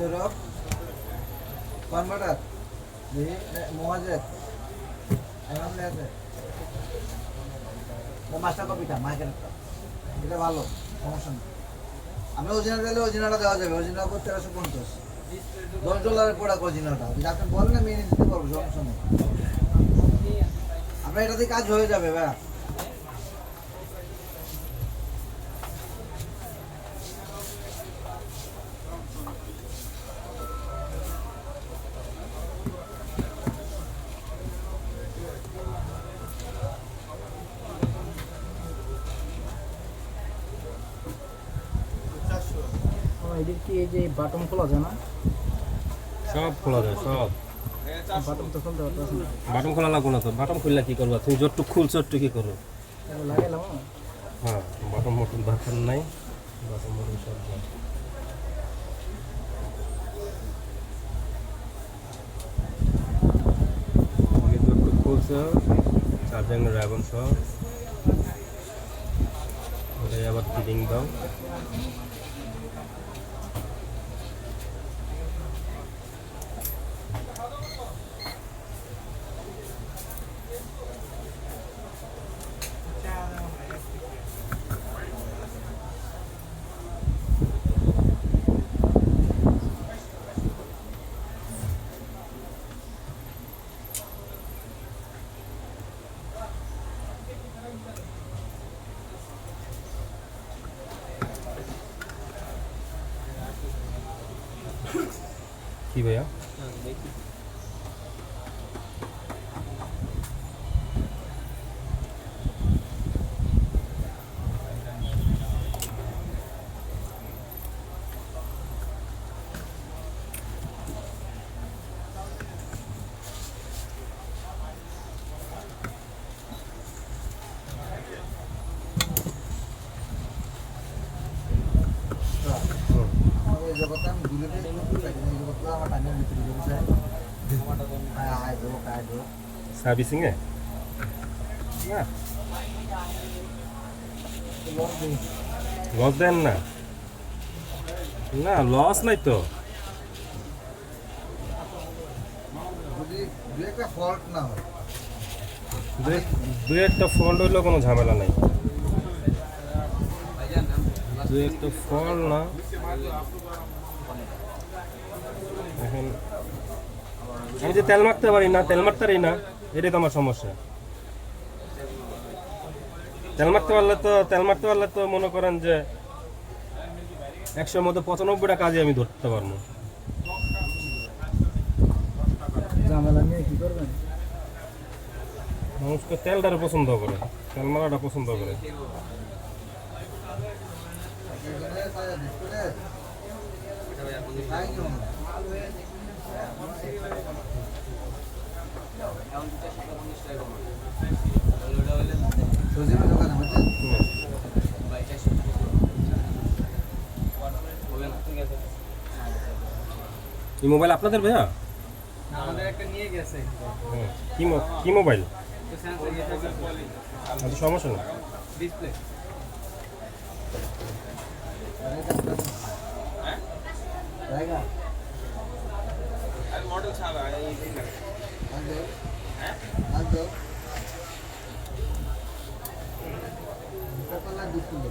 Sourav converter ও master কপিটা মাইকের এটা ভালো, সমস্যা আমি অরিজিনাল দিলে অরিজিনালটা দেওয়া যাবে। অরিজিনাল করতে পঞ্চাশ। দশ ডলারের প্রোডাক্ট অরিজিনালটা। যদি আপনি বলেন আমি এনে দিতে পারব আপনার এটাতে কাজ হয়ে যাবে ভাইয়া এদের কি এই যে বাটন খোলা যায় না? সব খোলা যায় সব। বাটন তো খুলতে পারতেছে না। বাটন খোলা লাগবো না তো। বাটন খুললে কি করবা? তুমি যতটুকু খুলছো একটু কি করো? লাগাইলাম হ্যাঁ বাটন মটন দরকার নাই। বাটন মটন সব খুলছো চার্জিং রাবন সব আবার ফিটিং দাও। কি ভাইয়া হুম। এই আয় আয় যোগ আয় যোগ সার্ভিসিং এ না লস দেন না না লস নাই তো দু একটা ফল্ট হইলেও কোনো ঝামেলা নাই। দু একটা ফল না। এখন আমি যে তেল মারতে পারি না তেল মারতে পারি না এটাই তো আমার সমস্যা। তেল মারতে পারলে তো তেল মারতে পারলে তো মনে করেন যে একশোর মধ্যে পঁচানব্বইটা কাজে আমি ধরতে পারব। করবেন? মানুষকে তেলটারে পছন্দ করে তেল মারাটা পছন্দ করে। এখানে তাই এই মোবাইল আপনাদের ভাইয়া? আমাদের একটা নিয়ে গেছে। হুম। কি কি মোবাইল আচ্ছা সমস্যা নেই। Display display